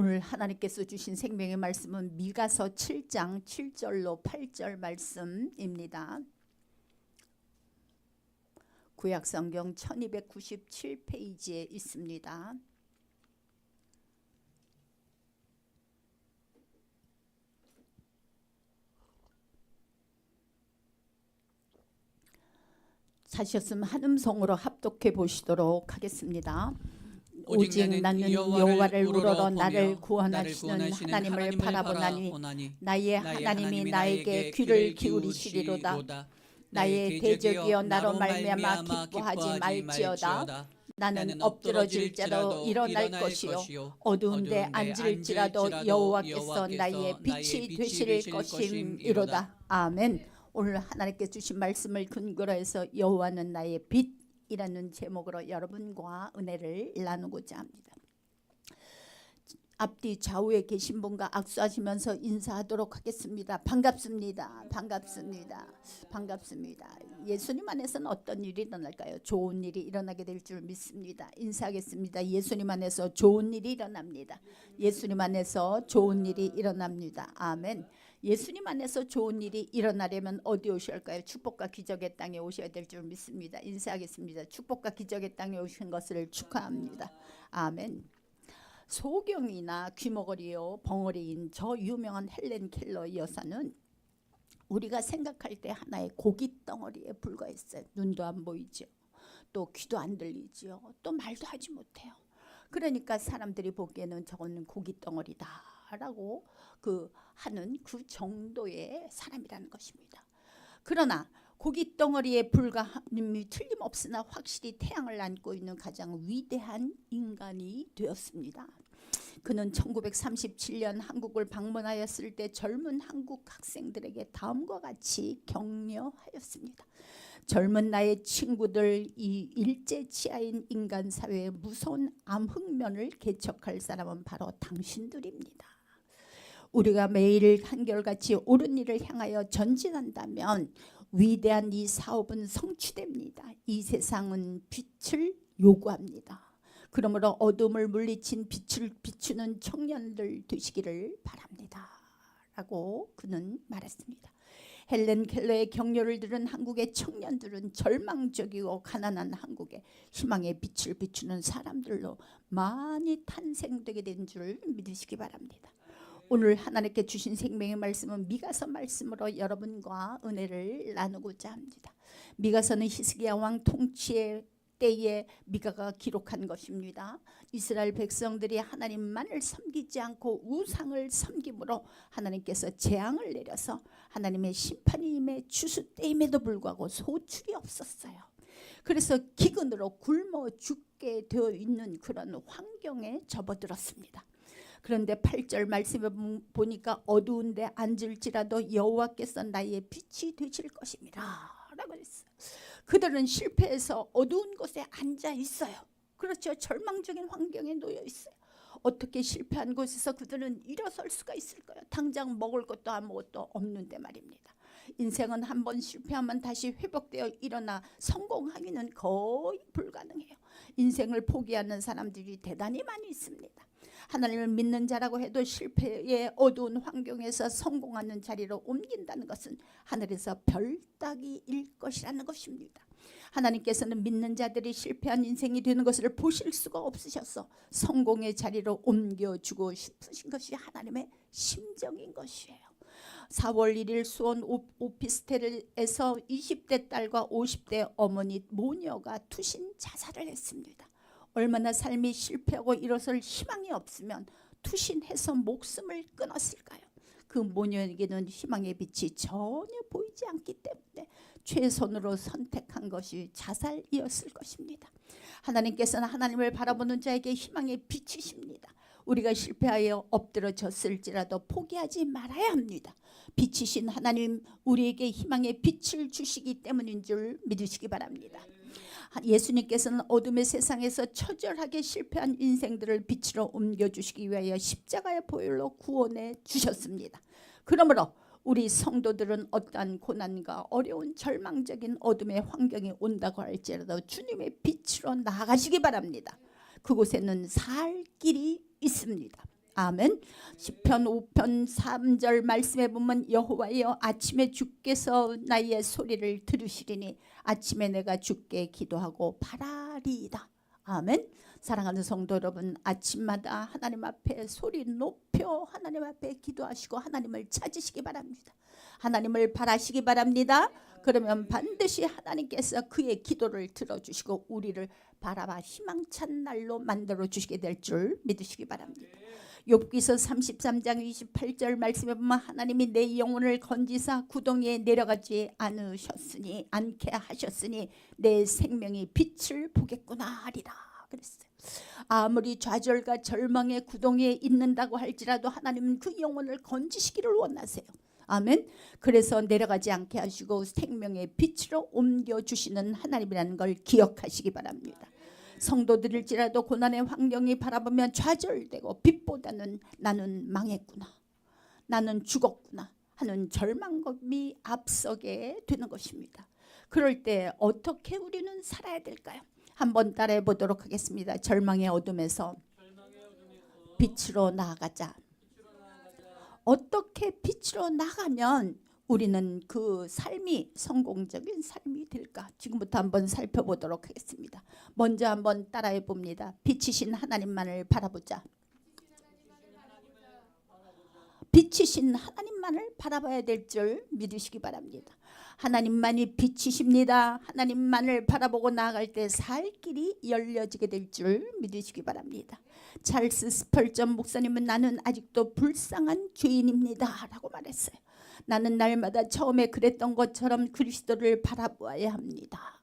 오늘 하나님께서 주신 생명의 말씀은 미가서 7장 7절로 8절 말씀입니다. 구약 성경 1297페이지에 있습니다. 사셨으면 한 음성으로 합독해 보시도록 하겠습니다. 오직 나는 여호와를 우러러 나를 구원하시는 하나님을 바라보나니 나의 하나님이 나에게 귀를 기울이시리로다. 나의 대적이여 나로 말미암아 기뻐하지 말지어다. 나는 엎드러질지라도 일어날 것이요. 어두운데 앉을지라도 여호와께서 나의 빛이 되실 것임이로다. 아멘. 오늘 하나님께 주신 말씀을 근거로 해서 여호와는 나의 빛 이라는 제목으로 여러분과 은혜를 나누고자 합니다. 앞뒤 좌우에 계신 분과 악수하시면서 인사하도록 하겠습니다. 반갑습니다. 반갑습니다. 반갑습니다. 예수님 안에서는 어떤 일이 일어날까요? 좋은 일이 일어나게 될 줄 믿습니다. 인사하겠습니다. 예수님 안에서 좋은 일이 일어납니다. 예수님 안에서 좋은 일이 일어납니다. 아멘. 예수님 안에서 좋은 일이 일어나려면 어디 오셔야 할까요? 축복과 기적의 땅에 오셔야 될 줄 믿습니다. 인사하겠습니다. 축복과 기적의 땅에 오신 것을 축하합니다. 아멘. 소경이나 귀머거리요 벙어리인 저 유명한 헬렌 켈러 여사는 우리가 생각할 때 하나의 고기 덩어리에 불과했어요. 눈도 안 보이죠. 또 귀도 안 들리죠. 또 말도 하지 못해요. 그러니까 사람들이 보기에는 저거는 고기 덩어리다 라고 그 하는 그 정도의 사람이라는 것입니다. 그러나 고기 덩어리에 불과함이 틀림없으나 확실히 태양을 안고 있는 가장 위대한 인간이 되었습니다. 그는 1937년 한국을 방문하였을 때 젊은 한국 학생들에게 다음과 같이 격려하였습니다. 젊은 나의 친구들 이 일제 치하인 인간 사회의 무서운 암흑면을 개척할 사람은 바로 당신들입니다. 우리가 매일 한결같이 옳은 일을 향하여 전진한다면 위대한 이 사업은 성취됩니다. 이 세상은 빛을 요구합니다. 그러므로 어둠을 물리친 빛을 비추는 청년들 되시기를 바랍니다. 라고 그는 말했습니다. 헬렌 켈러의 격려를 들은 한국의 청년들은 절망적이고 가난한 한국에 희망의 빛을 비추는 사람들로 많이 탄생되게 된 줄 믿으시기 바랍니다. 오늘 하나님께 주신 생명의 말씀은 미가서 말씀으로 여러분과 은혜를 나누고자 합니다. 미가서는 히스기야 왕 통치의 때에 미가가 기록한 것입니다. 이스라엘 백성들이 하나님만을 섬기지 않고 우상을 섬김으로 하나님께서 재앙을 내려서 하나님의 심판이 임해 추수 때임에도 불구하고 소출이 없었어요. 그래서 기근으로 굶어 죽게 되어 있는 그런 환경에 접어들었습니다. 그런데 8절 말씀에 보니까 어두운데 앉을지라도 여호와께서 나의 빛이 되실 것입니다. 라고 했어요. 그들은 실패해서 어두운 곳에 앉아 있어요. 그렇죠. 절망적인 환경에 놓여 있어요. 어떻게 실패한 곳에서 그들은 일어설 수가 있을까요? 당장 먹을 것도 아무것도 없는데 말입니다. 인생은 한 번 실패하면 다시 회복되어 일어나 성공하기는 거의 불가능해요. 인생을 포기하는 사람들이 대단히 많이 있습니다. 하나님을 믿는 자라고 해도 실패의 어두운 환경에서 성공하는 자리로 옮긴다는 것은 하늘에서 별따기일 것이라는 것입니다. 하나님께서는 믿는 자들이 실패한 인생이 되는 것을 보실 수가 없으셔서 성공의 자리로 옮겨주고 싶으신 것이 하나님의 심정인 것이에요. 4월 1일 수원 오피스텔에서 20대 딸과 50대 어머니 모녀가 투신 자살을 했습니다. 얼마나 삶이 실패하고 일어설 희망이 없으면 투신해서 목숨을 끊었을까요? 그 모녀에게는 희망의 빛이 전혀 보이지 않기 때문에 최선으로 선택한 것이 자살이었을 것입니다. 하나님께서는 하나님을 바라보는 자에게 희망의 빛이십니다. 우리가 실패하여 엎드러졌을지라도 포기하지 말아야 합니다. 빛이신 하나님 우리에게 희망의 빛을 주시기 때문인 줄 믿으시기 바랍니다. 예수님께서는 어둠의 세상에서 처절하게 실패한 인생들을 빛으로 옮겨주시기 위하여 십자가의 보혈로 구원해 주셨습니다. 그러므로 우리 성도들은 어떠한 고난과 어려운 절망적인 어둠의 환경이 온다고 할지라도 주님의 빛으로 나아가시기 바랍니다. 그곳에는 살 길이 있습니다. 아멘. 시편 5편 3절 말씀에 보면 여호와여 아침에 주께서 나의 소리를 들으시리니 아침에 내가 주께 기도하고 바라리이다. 아멘. 사랑하는 성도 여러분 아침마다 하나님 앞에 소리 높여 하나님 앞에 기도하시고 하나님을 찾으시기 바랍니다. 하나님을 바라시기 바랍니다. 그러면 반드시 하나님께서 그의 기도를 들어주시고 우리를 바라봐 희망찬 날로 만들어 주시게 될 줄 믿으시기 바랍니다. 욥기서 33장 28절 말씀에 보면 하나님이 내 영혼을 건지사 구덩이에 내려가지 않으셨으니 않게 하셨으니 내 생명이 빛을 보겠구나 하리라 그랬어요. 아무리 좌절과 절망의 구덩이에 있는다고 할지라도 하나님은 그 영혼을 건지시기를 원하세요. 아멘. 그래서 내려가지 않게 하시고 생명의 빛으로 옮겨 주시는 하나님이라는 걸 기억하시기 바랍니다. 성도들일지라도 고난의 환경이 바라보면 좌절되고 빛보다는 나는 망했구나. 나는 죽었구나 하는 절망감이 앞서게 되는 것입니다. 그럴 때 어떻게 우리는 살아야 될까요? 한번 따라해 보도록 하겠습니다. 절망의 어둠에서 빛으로 나아가자. 어떻게 빛으로 나가면 우리는 그 삶이 성공적인 삶이 될까? 지금부터 한번 살펴보도록 하겠습니다. 먼저 한번 따라해 봅니다. 빛이신 하나님만을 바라보자. 빛이신 하나님만을 바라봐야 될 줄 믿으시기 바랍니다. 하나님만이 빛이십니다. 하나님만을 바라보고 나아갈 때 살 길이 열려지게 될 줄 믿으시기 바랍니다. 찰스 스펄전 목사님은 나는 아직도 불쌍한 죄인입니다 라고 말했어요. 나는 날마다 처음에 그랬던 것처럼 그리스도를 바라보아야 합니다.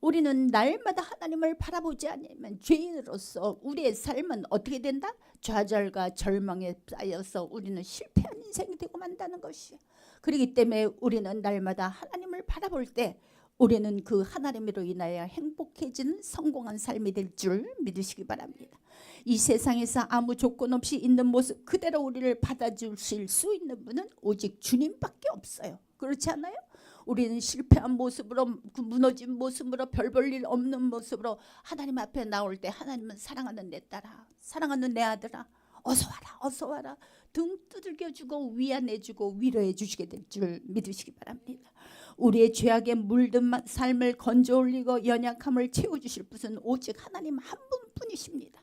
우리는 날마다 하나님을 바라보지 않으면 죄인으로서 우리의 삶은 어떻게 된다? 좌절과 절망에 쌓여서 우리는 실패한 인생이 되고 만다는 것이에요. 그렇기 때문에 우리는 날마다 하나님을 바라볼 때 우리는 그 하나님으로 인하여 행복해지는 성공한 삶이 될 줄 믿으시기 바랍니다. 이 세상에서 아무 조건 없이 있는 모습 그대로 우리를 받아주실 수 있는 분은 오직 주님밖에 없어요. 그렇지 않아요? 우리는 실패한 모습으로 그 무너진 모습으로 별 볼 일 없는 모습으로 하나님 앞에 나올 때 하나님은 사랑하는 내 딸아 사랑하는 내 아들아 어서 와라 어서 와라 등 두들겨 주고 위안해 주고 위로해 주시게 될 줄 믿으시기 바랍니다. 우리의 죄악에 물든 삶을 건져 올리고 연약함을 채워 주실 분은 오직 하나님 한 분뿐이십니다.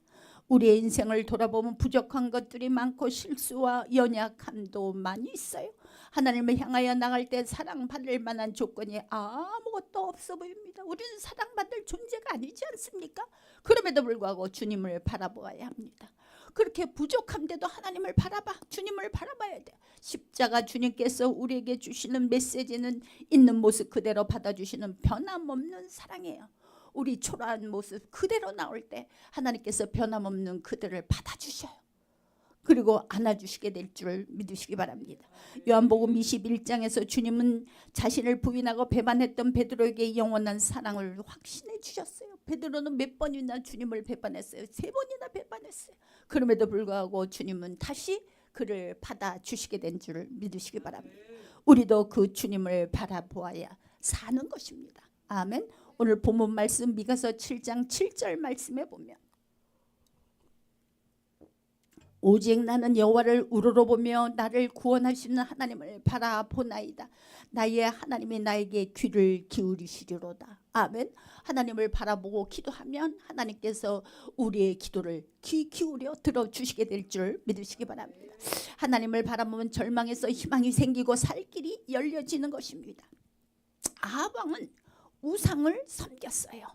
우리의 인생을 돌아보면 부족한 것들이 많고 실수와 연약함도 많이 있어요. 하나님을 향하여 나갈 때 사랑받을 만한 조건이 아무것도 없어 보입니다. 우리는 사랑받을 존재가 아니지 않습니까? 그럼에도 불구하고 주님을 바라보아야 합니다. 그렇게 부족한데도 하나님을 바라봐 주님을 바라봐야 돼. 십자가 주님께서 우리에게 주시는 메시지는 있는 모습 그대로 받아주시는 변함없는 사랑이에요. 우리 초라한 모습 그대로 나올 때 하나님께서 변함없는 그들을 받아주셔요. 그리고 안아주시게 될 줄 믿으시기 바랍니다. 요한복음 21장에서 주님은 자신을 부인하고 배반했던 베드로에게 영원한 사랑을 확신해 주셨어요. 베드로는 몇 번이나 주님을 배반했어요. 세 번이나 배반했어요. 그럼에도 불구하고 주님은 다시 그를 받아 주시게 된 줄 믿으시기 바랍니다. 우리도 그 주님을 바라보아야 사는 것입니다. 아멘. 오늘 본문 말씀 미가서 7장 7절 말씀에 보면 오직 나는 여호와를 우러러보며 나를 구원하시는 하나님을 바라보나이다. 나의 하나님이 나에게 귀를 기울이시리로다. 아멘. 하나님을 바라보고 기도하면 하나님께서 우리의 기도를 귀 기울여 들어주시게 될 줄 믿으시기 바랍니다. 하나님을 바라보면 절망에서 희망이 생기고 살 길이 열려지는 것입니다. 아방은 우상을 섬겼어요.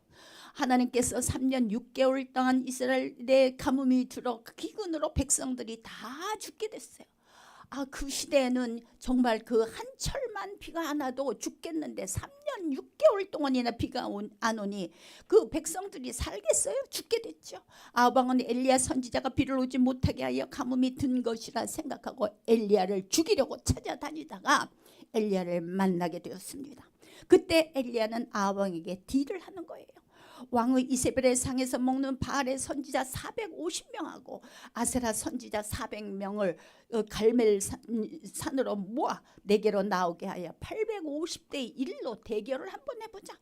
하나님께서 3년 6개월 동안 이스라엘의 가뭄이 들어 기근으로 백성들이 다 죽게 됐어요. 아, 그 시대에는 정말 그 한 철만 비가 안 와도 죽겠는데 3년 6개월 동안이나 비가 온, 안 오니 그 백성들이 살겠어요? 죽게 됐죠. 아방은 엘리야 선지자가 비를 오지 못하게 하여 가뭄이 든 것이라 생각하고 엘리야를 죽이려고 찾아다니다가 엘리야를 만나게 되었습니다. 그때 엘리야는 아방에게 딜을 하는 거예요. 왕의 이세벨의 상에서 먹는 바알의 선지자 450명하고 아세라 선지자 400명을 어, 갈멜 산으로 모아 내게로 나오게 하여 850대 1로 대결을 한번 해보자.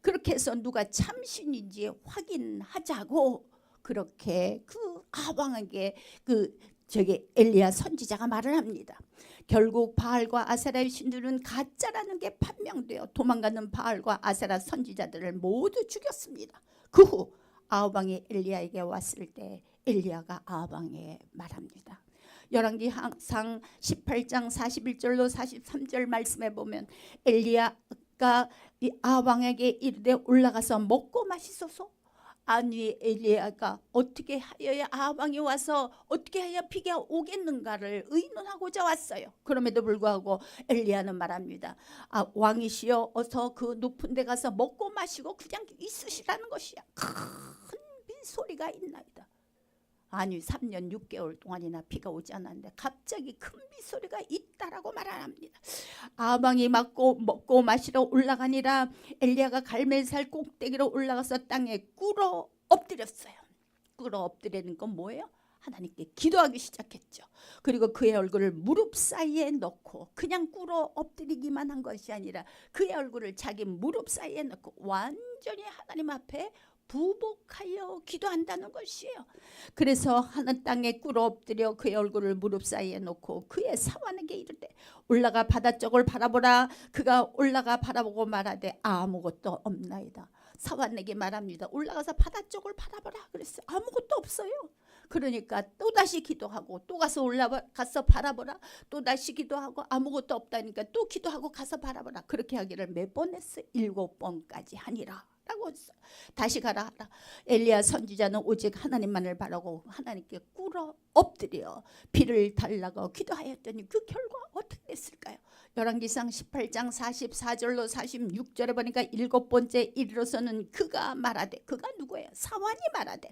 그렇게 해서 누가 참신인지 확인하자고 그렇게 그 아방에게 그 저기 엘리야 선지자가 말을 합니다. 결국 바알과 아세라의 신들은 가짜라는 게 판명되어 도망가는 바알과 아세라 선지자들을 모두 죽였습니다. 그 후 아우방이 엘리야에게 왔을 때 엘리야가 아우방에 말합니다. 열왕기 항상 18장 41절로 43절 말씀에 보면 엘리야가 이 아방에게 이르되 올라가서 먹고 마시소서 아니 엘리야가 어떻게 하여야 아방이 와서 어떻게 하여 비가 오겠는가를 의논하고자 왔어요. 그럼에도 불구하고 엘리야는 말합니다. 아 왕이시여 어서 그 높은 데 가서 먹고 마시고 그냥 있으시라는 것이야. 큰 빗소리가 있나이다. 아니 3년 6개월 동안이나 비가 오지 않았는데 갑자기 큰 빗소리가 있다라고 말합니다. 아방이 맞고 먹고 마시러 올라가니라 엘리야가 갈멜살 꼭대기로 올라가서 땅에 꿇어 엎드렸어요. 꿇어 엎드리는 건 뭐예요? 하나님께 기도하기 시작했죠. 그리고 그의 얼굴을 무릎 사이에 넣고 그냥 꿇어 엎드리기만 한 것이 아니라 그의 얼굴을 자기 무릎 사이에 넣고 완전히 하나님 앞에 부복하여 기도한다는 것이에요. 그래서 하늘 땅에 꿇어 엎드려 그의 얼굴을 무릎 사이에 놓고 그의 사환에게 이르되 올라가 바다 쪽을 바라보라 그가 올라가 바라보고 말하되 아무것도 없나이다. 사환에게 말합니다. 올라가서 바다 쪽을 바라보라 그랬어요. 아무것도 없어요. 그러니까 또 다시 기도하고 또 가서 올라가서 바라보라 또 다시 기도하고 아무것도 없다니까 또 기도하고 가서 바라보라 그렇게 하기를 몇 번 했어요 일곱 번까지 하니라 라고 했어요 다시 가라 하라 엘리야 선지자는 오직 하나님만을 바라고 하나님께 꿇어 엎드려 비를 달라고 기도하였더니 그 결과 어떻게 됐을까요 열왕기상 18장 44절로 46절에 보니까 일곱 번째 이르러서는 그가 말하되 그가 누구예요 사환이 말하되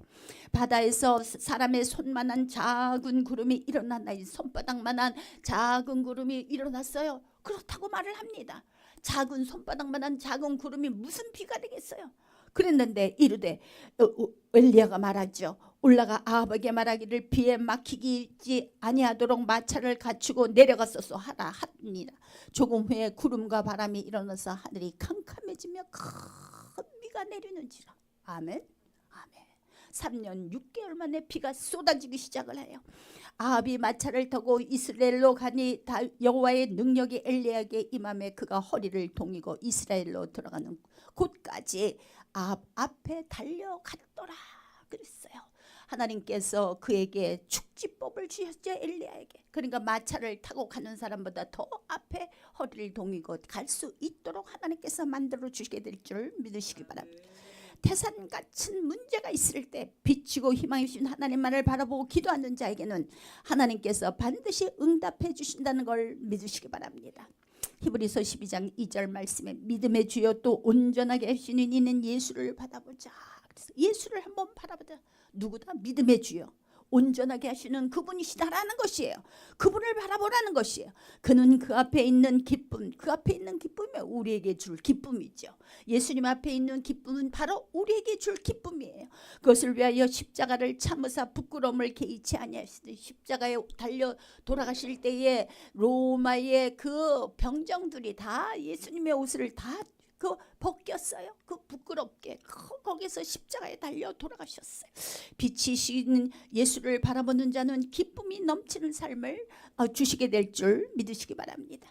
바다에서 사람의 손만한 작은 구름이 일어났나 이 손바닥만한 작은 구름이 일어났어요. 그렇다고 말을 합니다. 작은 손바닥만한 작은 구름이 무슨 비가 되겠어요? 그랬는데 이르되 어, 어, 엘리야가 말하죠. 올라가 아합에게 말하기를 비에 막히지 아니하도록 마차를 갖추고 내려갔어서 하라 하니라. 조금 후에 구름과 바람이 일어나서 하늘이 캄캄해지며 큰 비가 내리는지라. 아멘. 아멘. 3년 6개월 만에 비가 쏟아지기 시작을 해요. 아합이 마차를 타고 이스라엘로 가니 다 여호와의 능력이 엘리야에게 임함에 그가 허리를 동이고 이스라엘로 들어가는 곳까지 아합 앞에 달려갔더라 그랬어요. 하나님께서 그에게 축지법을 주셨죠 엘리야에게. 그러니까 마차를 타고 가는 사람보다 더 앞에 허리를 동이고 갈 수 있도록 하나님께서 만들어 주시게 될 줄 믿으시기 바랍니다. 태산 같은 문제가 있을 때 비치고 희망이 주신 하나님만을 바라보고 기도하는 자에게는 하나님께서 반드시 응답해 주신다는 걸 믿으시기 바랍니다. 히브리서 12장 2절 말씀에 믿음의 주여 또 온전하게 하시는 이는 예수를 받아보자. 예수를 한번 바라보자. 누구다? 믿음의 주여. 온전하게 하시는 그분이시다라는 것이에요. 그분을 바라보라는 것이에요. 그는 그 앞에 있는 기쁨, 그 앞에 있는 기쁨이 우리에게 줄 기쁨이죠. 예수님 앞에 있는 기쁨은 바로 우리에게 줄 기쁨이에요. 그것을 위하여 십자가를 참으사 부끄러움을 개의치 아니하시되 십자가에 달려 돌아가실 때에 로마의 그 병정들이 다 예수님의 옷을 다 그 벗겼어요. 그 부끄럽게 그 거기서 십자가에 달려 돌아가셨어요. 빛이신 예수를 바라보는 자는 기쁨이 넘치는 삶을 어, 주시게 될 줄 믿으시기 바랍니다.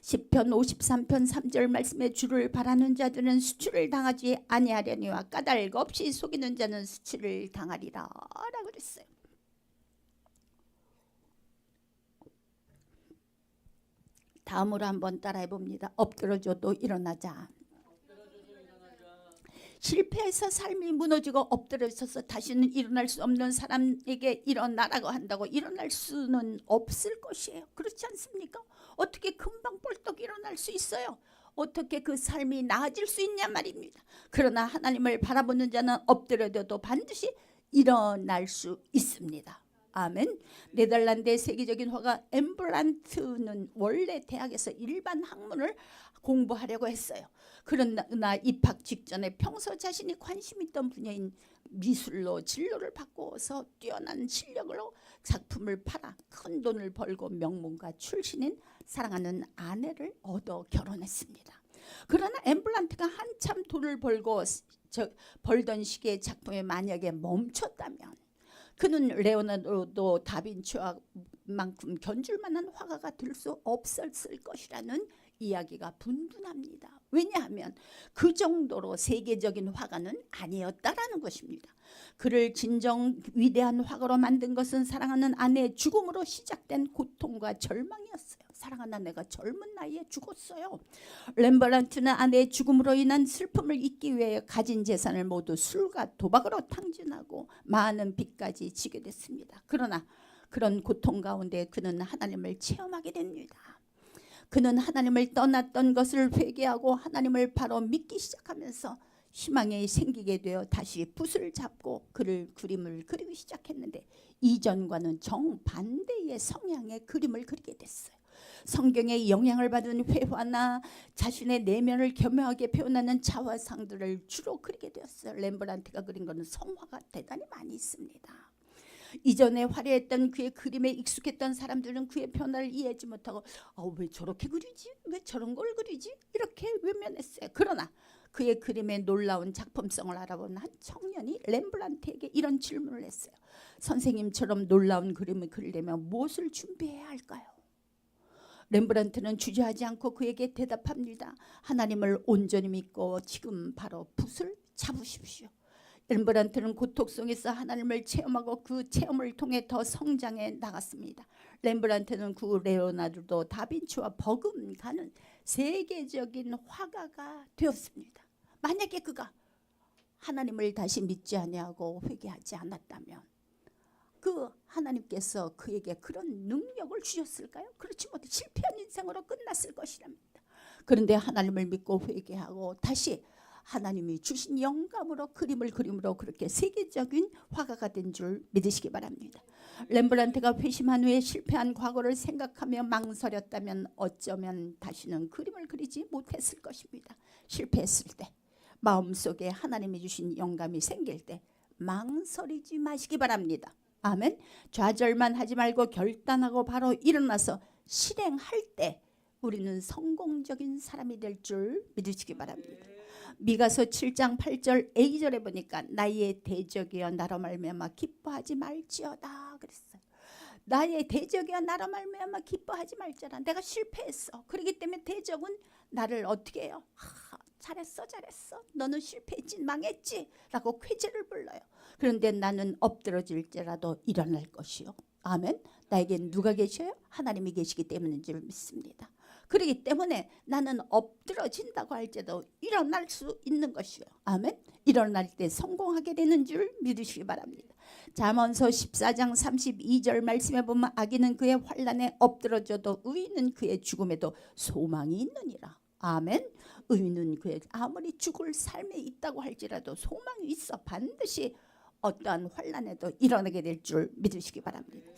시편 53편 3절 말씀에 주를 바라는 자들은 수치를 당하지 아니하려니와 까닭 없이 속이는 자는 수치를 당하리라 라고 그랬어요. 다음으로 한번 따라해 봅니다. 엎드려줘도 일어나자. 실패해서 삶이 무너지고 엎드려서서 다시는 일어날 수 없는 사람에게 일어나라고 한다고 일어날 수는 없을 것이에요. 그렇지 않습니까? 어떻게 금방 벌떡 일어날 수 있어요? 어떻게 그 삶이 나아질 수 있냐 말입니다. 그러나 하나님을 바라보는 자는 엎드려도 반드시 일어날 수 있습니다. 아멘. 네덜란드의 세계적인 화가 엠블란트는 원래 대학에서 일반 학문을 공부하려고 했어요. 그러나 입학 직전에 평소 자신이 관심 있던 분야인 미술로 진로를 바꿔서 뛰어난 실력으로 작품을 팔아 큰 돈을 벌고 명문가 출신인 사랑하는 아내를 얻어 결혼했습니다. 그러나 엠블란트가 한참 돈을 벌고 저, 벌던 시기에 작품이 만약에 멈췄다면 그는 레오나르도 다빈치와 만큼 견줄 만한 화가가 될 수 없었을 것이라는 이야기가 분분합니다. 왜냐하면 그 정도로 세계적인 화가는 아니었다라는 것입니다. 그를 진정 위대한 화가로 만든 것은 사랑하는 아내의 죽음으로 시작된 고통과 절망이었어요. 사랑하는 아내가 젊은 나이에 죽었어요. 렘버란트는 아내의 죽음으로 인한 슬픔을 잊기 위해 가진 재산을 모두 술과 도박으로 탕진하고 많은 빚까지 지게 됐습니다. 그러나 그런 고통 가운데 그는 하나님을 체험하게 됩니다. 그는 하나님을 떠났던 것을 회개하고 하나님을 바로 믿기 시작하면서 희망이 생기게 되어 다시 붓을 잡고 그를 그림을 그리기 시작했는데 이전과는 정반대의 성향의 그림을 그리게 됐어요. 성경의 영향을 받은 회화나 자신의 내면을 교묘하게 표현하는 자화상들을 주로 그리게 되었어요. 렘브란트가 그린 것은 성화가 대단히 많이 있습니다. 이전에 화려했던 그의 그림에 익숙했던 사람들은 그의 변화를 이해하지 못하고 아, 왜 저렇게 그리지? 왜 저런 걸 그리지? 이렇게 외면했어요. 그러나 그의 그림의 놀라운 작품성을 알아본 한 청년이 렘브란트에게 이런 질문을 했어요. 선생님처럼 놀라운 그림을 그리려면 무엇을 준비해야 할까요? 렘브란트는 주저하지 않고 그에게 대답합니다. 하나님을 온전히 믿고 지금 바로 붓을 잡으십시오. 렘브란트는 고통 속에서 하나님을 체험하고 그 체험을 통해 더 성장해 나갔습니다. 렘브란트는 그 레오나르도 다빈치와 버금가는 세계적인 화가가 되었습니다. 만약에 그가 하나님을 다시 믿지 아니하고 회개하지 않았다면 그 하나님께서 그에게 그런 능력을 주셨을까요? 그렇지 못해 실패한 인생으로 끝났을 것이랍니다. 그런데 하나님을 믿고 회개하고 다시 하나님이 주신 영감으로 그림을 그림으로 그렇게 세계적인 화가가 된 줄 믿으시기 바랍니다. 렘브란트가 회심한 후에 실패한 과거를 생각하며 망설였다면 어쩌면 다시는 그림을 그리지 못했을 것입니다. 실패했을 때 마음속에 하나님이 주신 영감이 생길 때 망설이지 마시기 바랍니다. 아멘. 좌절만 하지 말고 결단하고 바로 일어나서 실행할 때 우리는 성공적인 사람이 될 줄 믿으시기 바랍니다. 미가서 7장 8절 A절에 보니까 나의 대적이여 나로 말미암아 기뻐하지 말지어다 그랬어요. 나의 대적이여 나로 말미암아 기뻐하지 말지어다. 내가 실패했어. 그렇기 때문에 대적은 나를 어떻게 해요? 하, 잘했어 잘했어. 너는 실패했지 망했지 라고 쾌재를 불러요. 그런데 나는 엎드러질지라도 일어날 것이요. 아멘. 나에겐 누가 계셔요? 하나님이 계시기 때문인 줄 믿습니다. 그렇기 때문에 나는 엎드러진다고 할지도 일어날 수 있는 것이요. 아멘. 일어날 때 성공하게 되는 줄 믿으시기 바랍니다. 잠언서 14장 32절 말씀에 보면 악인은 그의 환란에 엎드러져도 의인은 그의 죽음에도 소망이 있느니라. 아멘. 의인은 그의 아무리 죽을 삶에 있다고 할지라도 소망이 있어 반드시 어떠한 환란에도 일어나게 될 줄 믿으시기 바랍니다.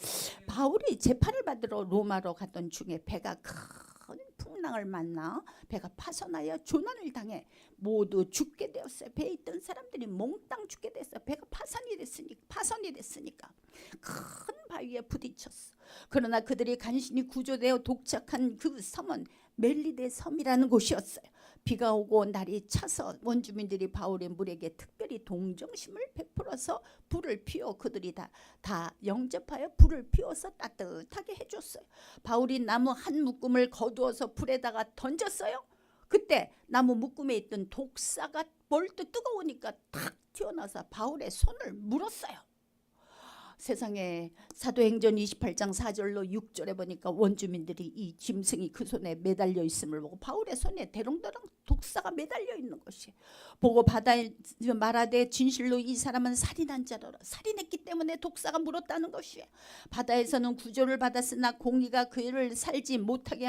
바울이 재판을 받으러 로마로 갔던 중에 배가 큰 풍랑을 만나 배가 파손하여 조난을 당해 모두 죽게 되었어요. 배에 있던 사람들이 몽땅 죽게 됐어요. 배가 파손이 됐으니까 파손이 됐으니까 큰 바위에 부딪혔어. 그러나 그들이 간신히 구조되어 도착한 그 섬은 멜리데 섬이라는 곳이었어요. 비가 오고 날이 차서 원주민들이 바울의 물에게 특별히 동정심을 베풀어서 불을 피워 그들이 다, 다 영접하여 불을 피워서 따뜻하게 해줬어요. 바울이 나무 한 묶음을 거두어서 불에다가 던졌어요. 그때 나무 묶음에 있던 독사가 벌떡 뜨거우니까 탁 튀어나와서 바울의 손을 물었어요. 세상에 사도행전 28장 4절로 6절에 보니까 원주민들이 이 짐승이 그 손에 매달려 있음을 보고 바울의 손에 대롱대롱 독사가 매달려 있는 것이 보고 바다에 말하되 진실로 이 사람은 살인한 자로라 살인했기 때문에 독사가 물었다는 것이에요 바다에서는 구조를 받았으나 공의가 그를 살지 못하게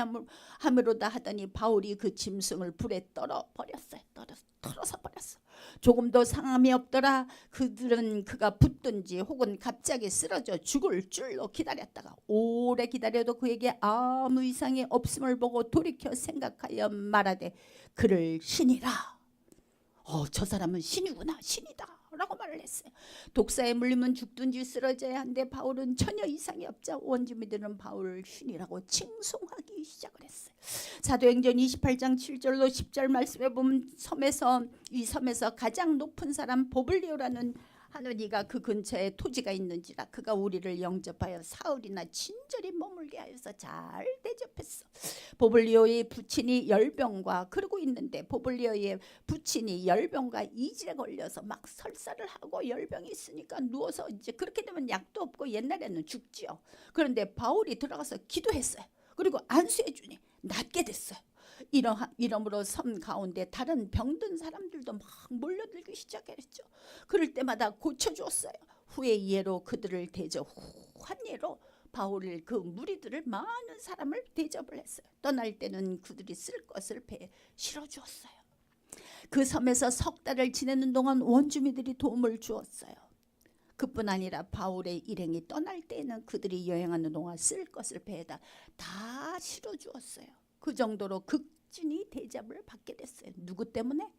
함으로다 하더니 바울이 그 짐승을 불에 떨어 버렸어요. 떨어 털어서 버렸어 조금도 상함이 없더라. 그들은 그가 붙든지 혹은 갑자기 쓰러져 죽을 줄로 기다렸다가 오래 기다려도 그에게 아무 이상이 없음을 보고 돌이켜 생각하여 말하되 그를 신이라. 어, 저 사람은 신이구나 신이다 말을 했어요. 독사에 물리면 죽든지 쓰러져야 한데 바울은 전혀 이상이 없자 원주민들은 바울을 신이라고 칭송하기 시작을 했어요. 사도행전 28장 7절로 10절 말씀에 보면 섬에서 이 섬에서 가장 높은 사람 보블리오라는 하느니가 그 근처에 토지가 있는지라 그가 우리를 영접하여 사흘이나 친절히 머물게 하여서 잘 대접했어. 보블리오의 부친이 열병과 그러고 있는데 보블리오의 부친이 열병과 이질에 걸려서 막 설사를 하고 열병이 있으니까 누워서 이제 그렇게 되면 약도 없고 옛날에는 죽지요. 그런데 바울이 들어가서 기도했어요. 그리고 안수해 주니 낫게 됐어요. 이러, 이러므로 섬 가운데 다른 병든 사람들도 막 몰려들기 시작했죠. 그럴 때마다 고쳐주었어요. 후에 예로 그들을 대접 후한 예로 바울을 그 무리들을 많은 사람을 대접을 했어요. 떠날 때는 그들이 쓸 것을 배에 실어 주었어요. 그 섬에서 석 달을 지내는 동안 원주민들이 도움을 주었어요. 그뿐 아니라 바울의 일행이 떠날 때에는 그들이 여행하는 동안 쓸 것을 배에다 다 실어 주었어요. 그 정도로 극 진히 대접을 받게 됐어요. 누구 때문에?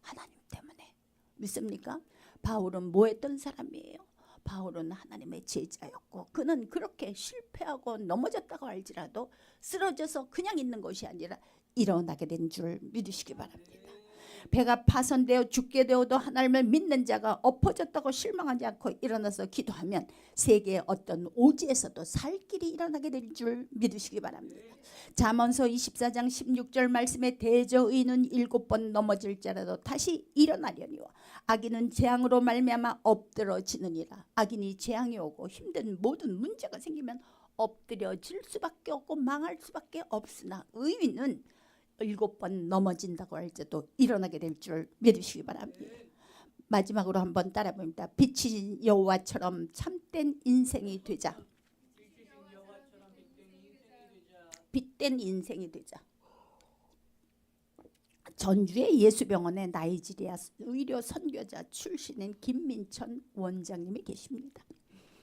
하나님 때문에. 믿습니까? 바울은 뭐 했던 사람이에요? 바울은 하나님의 제자였고 그는 그렇게 실패하고 넘어졌다고 할지라도 쓰러져서 그냥 있는 것이 아니라 일어나게 된 줄 믿으시기 바랍니다. 배가 파손되어 죽게 되어도 하나님을 믿는 자가 엎어졌다고 실망하지 않고 일어나서 기도하면 세계의 어떤 오지에서도 살 길이 일어나게 될 줄 믿으시기 바랍니다. 잠언서 24장 16절 말씀에 대저의는 일곱 번 넘어질지라도 다시 일어나려니와 악인은 재앙으로 말미암아 엎드러지느니라. 악인이 재앙이 오고 힘든 모든 문제가 생기면 엎드려질 수밖에 없고 망할 수밖에 없으나 의인은 일곱 번 넘어진다고 할지도 일어나게 될 줄 믿으시기 바랍니다. 마지막으로 한번 따라 봅니다. 빛이 여호와처럼 참된 인생이 되자. 빛된 인생이 되자. 전주의 예수병원에 나이지리아 의료 선교자 출신인 김민천 원장님이 계십니다.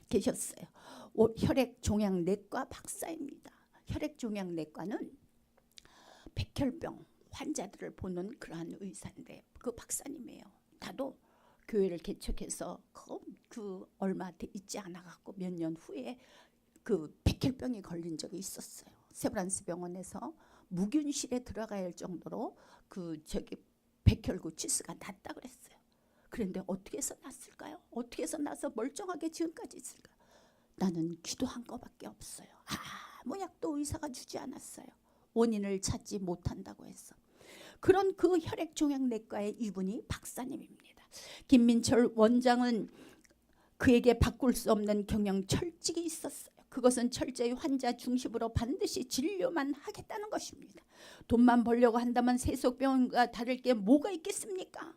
계셨어요. 오- 혈액 종양 내과 박사입니다. 혈액 종양 내과는 백혈병 환자들을 보는 그러한 의사인데 그 박사님이에요. 나도 교회를 개척해서 그, 그 얼마 돼 있지 않아 갖고 몇 년 후에 그 백혈병이 걸린 적이 있었어요. 세브란스 병원에서 무균실에 들어가야 할 정도로 그 저기 백혈구 치수가 낮다 그랬어요. 그런데 어떻게 해서 났을까요? 어떻게 해서 나서 멀쩡하게 지금까지 있을까? 나는 기도한 거밖에 없어요. 아무 약도 의사가 주지 않았어요. 원인을 찾지 못한다고 했어. 그런 그 혈액 종양 내과의 이분이 박사님입니다. 김민철 원장은 그에게 바꿀 수 없는 경영 철칙이 있었어요. 그것은 철저히 환자 중심으로 반드시 진료만 하겠다는 것입니다. 돈만 벌려고 한다면 세속병원과 다를 게 뭐가 있겠습니까?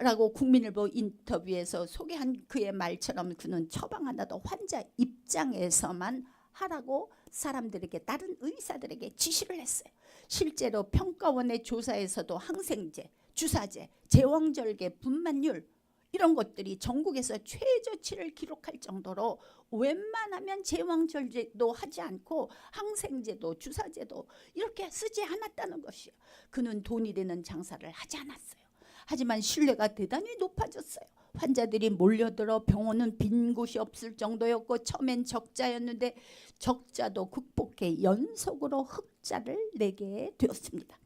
라고 국민일보 인터뷰에서 소개한 그의 말처럼 그는 처방 하나도 환자 입장에서만 하라고 사람들에게 다른 의사들에게 지시를 했어요. 실제로 평가원의 조사에서도 항생제, 주사제, 제왕절개, 분만율 이런 것들이 전국에서 최저치를 기록할 정도로 웬만하면 제왕절제도 하지 않고 항생제도 주사제도 이렇게 쓰지 않았다는 것이요. 그는 돈이 되는 장사를 하지 않았어요. 하지만 신뢰가 대단히 높아졌어요. 환자들이 몰려들어 병원은 빈 곳이 없을 정도였고 처음엔 적자였는데 적자도 극복해 연속으로 흑자를 내게 되었습니다.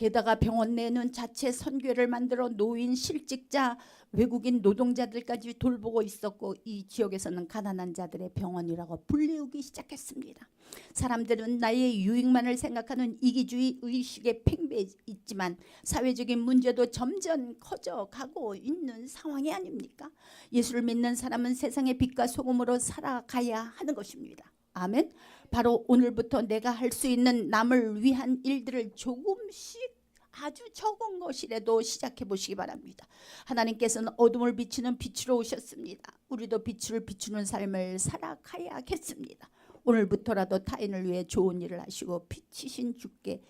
게다가 병원 내는 자체 선교를 만들어 노인, 실직자, 외국인 노동자들까지 돌보고 있었고 이 지역에서는 가난한 자들의 병원이라고 불리우기 시작했습니다. 사람들은 나의 유익만을 생각하는 이기주의 의식에 팽배해 있지만 사회적인 문제도 점점 커져가고 있는 상황이 아닙니까? 예수를 믿는 사람은 세상의 빛과 소금으로 살아가야 하는 것입니다. 아멘. 바로 오늘부터 내가 할 수 있는 남을 위한 일들을 조금씩 아주 적은 것이라도 시작해 보시기 바랍니다. 하나님께서는 어둠을 비추는 빛으로 오셨습니다. 우리도 빛을 비추는 삶을 살아가야겠습니다. 오늘부터라도 타인을 위해 좋은 일을 하시고 빛이신 주께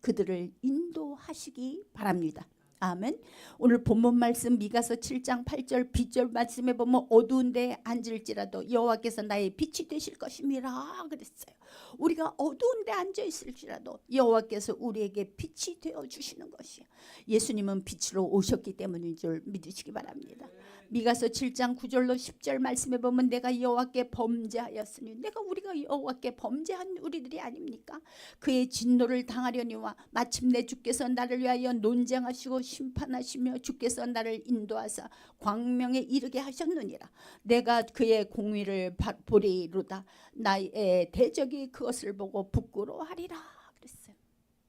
그들을 인도하시기 바랍니다. 아멘. 오늘 본문 말씀 미가서 7장 8절 B절 말씀에 보면 어두운 데 앉을지라도 여호와께서 나의 빛이 되실 것임이라 그랬어요. 우리가 어두운데 앉아 있을지라도 여호와께서 우리에게 빛이 되어 주시는 것이야. 예수님은 빛으로 오셨기 때문인 줄 믿으시기 바랍니다. 미가서 7장 9절로 10절 말씀해 보면 내가 여호와께 범죄하였으니 내가 우리가 여호와께 범죄한 우리들이 아닙니까? 그의 진노를 당하려니와 마침내 주께서 나를 위하여 논쟁하시고 심판하시며 주께서 나를 인도하사 광명에 이르게 하셨느니라. 내가 그의 공의를 바- 보리로다. 나의 대적이 그것을 보고 부끄러워하리라.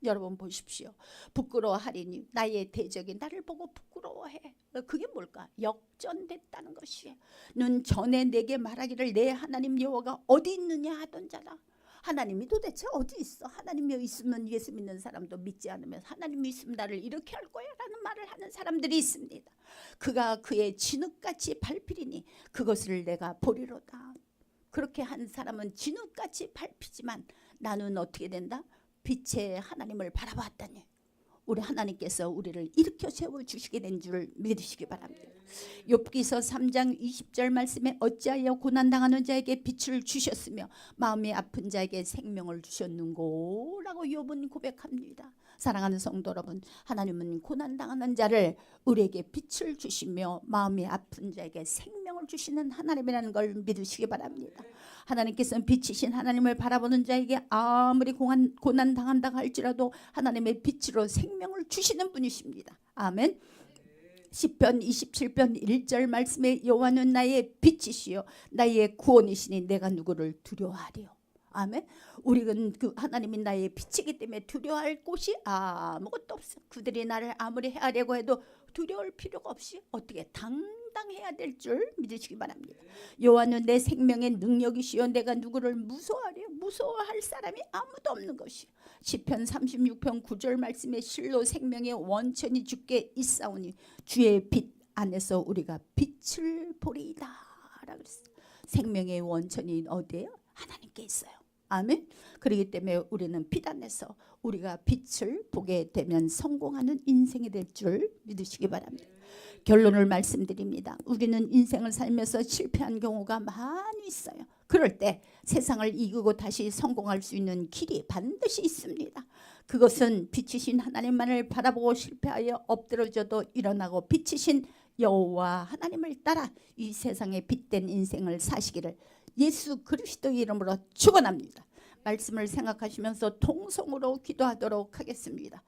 여러분 보십시오. 부끄러워하리니 나의 대적이 나를 보고 부끄러워해. 그게 뭘까? 역전됐다는 것이에요. 는 전에 내게 말하기를 내 하나님 여호와가 어디 있느냐 하던 자라. 하나님이 도대체 어디 있어? 하나님이 있으면 예수 믿는 사람도 믿지 않으면 하나님이 있으면 나를 이렇게 할 거야 라는 말을 하는 사람들이 있습니다. 그가 그의 진흙같이 밟히리니 그것을 내가 보리로다. 그렇게 한 사람은 진흙같이 밟히지만 나는 어떻게 된다? 빛의 하나님을 바라봤다니. 우리 하나님께서 우리를 일으켜 세워 주시게 된줄 믿으시기 바랍니다. 욥기서 3장 20절 말씀에 어찌하여 고난 당하는 자에게 빛을 주셨으며 마음이 아픈 자에게 생명을 주셨는고라고 욥은 고백합니다. 사랑하는 성도 여러분, 하나님은 고난 당하는 자를 우리에게 빛을 주시며 마음이 아픈 자에게 생명 을 주시는 하나님이라는 걸 믿으시기 바랍니다. 하나님께서는 빛이신 하나님을 바라보는 자에게 아무리 고난, 고난 당한다 할지라도 하나님의 빛으로 생명을 주시는 분이십니다. 아멘. 시편 27편 1절 말씀에 여호와는 나의 빛이시요 나의 구원이시니 내가 누구를 두려워하리요. 아멘. 우리는 그 하나님이 나의 빛이기 때문에 두려워할 곳이 아무것도 없어. 그들이 나를 아무리 해하려고 해도 두려울 필요가 없이 어떻게 당 당해야 될 줄 믿으시기 바랍니다. 여호와는 내 생명의 능력이시요 내가 누구를 무서워하려 무서워할 사람이 아무도 없는 것이. 시편 36편 9절 말씀에 실로 생명의 원천이 주께 있사오니 주의 빛 안에서 우리가 빛을 보리이다라 그랬어요. 생명의 원천이 어디에요? 하나님께 있어요. 아멘. 그렇기 때문에 우리는 빛 안에서 우리가 빛을 보게 되면 성공하는 인생이 될 줄 믿으시기 바랍니다. 결론을 말씀드립니다. 우리는 인생을 살면서 실패한 경우가 많이 있어요. 그럴 때 세상을 이기고 다시 성공할 수 있는 길이 반드시 있습니다. 그것은 빛이신 하나님만을 바라보고 실패하여 엎드러져도 일어나고 빛이신 여호와 하나님을 따라 이 세상에 빛된 인생을 사시기를 예수 그리스도 이름으로 축원합니다. 말씀을 생각하시면서 통성으로 기도하도록 하겠습니다.